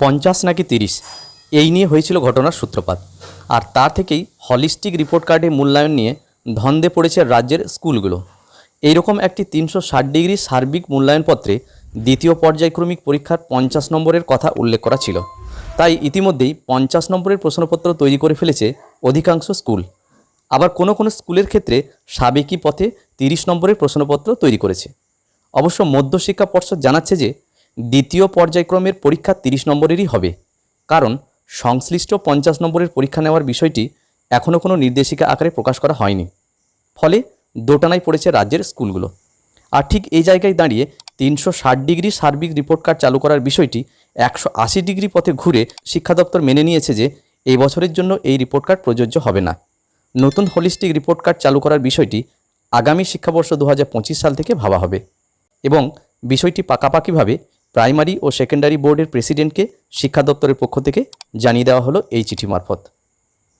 পঞ্চাশ নাকি তিরিশ, এই নিয়ে হয়েছিল ঘটনার সূত্রপাত। আর তা থেকেই হলিস্টিক রিপোর্ট কার্ডে মূল্যায়ন নিয়ে ধন্দে পড়েছে রাজ্যের স্কুলগুলো। এইরকম একটি তিনশো ষাট ডিগ্রি সার্বিক মূল্যায়নপত্রে দ্বিতীয় পর্যায়ক্রমিক পরীক্ষার পঞ্চাশ নম্বরের কথা উল্লেখ করা ছিল। তাই ইতিমধ্যেই পঞ্চাশ নম্বরের প্রশ্নপত্র তৈরি করে ফেলেছে অধিকাংশ স্কুল। আবার কোনো কোনো স্কুলের ক্ষেত্রে সাবেকি পথে তিরিশ নম্বরের প্রশ্নপত্র তৈরি করেছে। অবশ্য মধ্যশিক্ষা পর্ষদ জানাচ্ছে যে দ্বিতীয় পর্যায়ক্রমের পরীক্ষা তিরিশ নম্বরেরই হবে। কারণ সংশ্লিষ্ট পঞ্চাশ নম্বরের পরীক্ষা নেওয়ার বিষয়টি এখনও কোনো নির্দেশিকা আকারে প্রকাশ করা হয়নি। ফলে দোটানায় পড়েছে রাজ্যের স্কুলগুলো। আর ঠিক এই জায়গায় দাঁড়িয়ে তিনশো ষাট ডিগ্রি সার্বিক রিপোর্ট কার্ড চালু করার বিষয়টি একশো আশি ডিগ্রি পথে ঘুরে শিক্ষা দপ্তর মেনে নিয়েছে যে এই বছরের জন্য এই রিপোর্ট কার্ড প্রযোজ্য হবে না। নতুন হোলিস্টিক রিপোর্ট কার্ড চালু করার বিষয়টি আগামী শিক্ষাবর্ষ দু হাজার পঁচিশ সাল থেকে ভাবা হবে। এবং বিষয়টি পাকাপাকিভাবে প্রাইমারি ও সেকেন্ডারি বোর্ডের প্রেসিডেন্টকে শিক্ষা দপ্তরের পক্ষ থেকে জানিয়ে দেওয়া হলো এই চিঠি মারফত।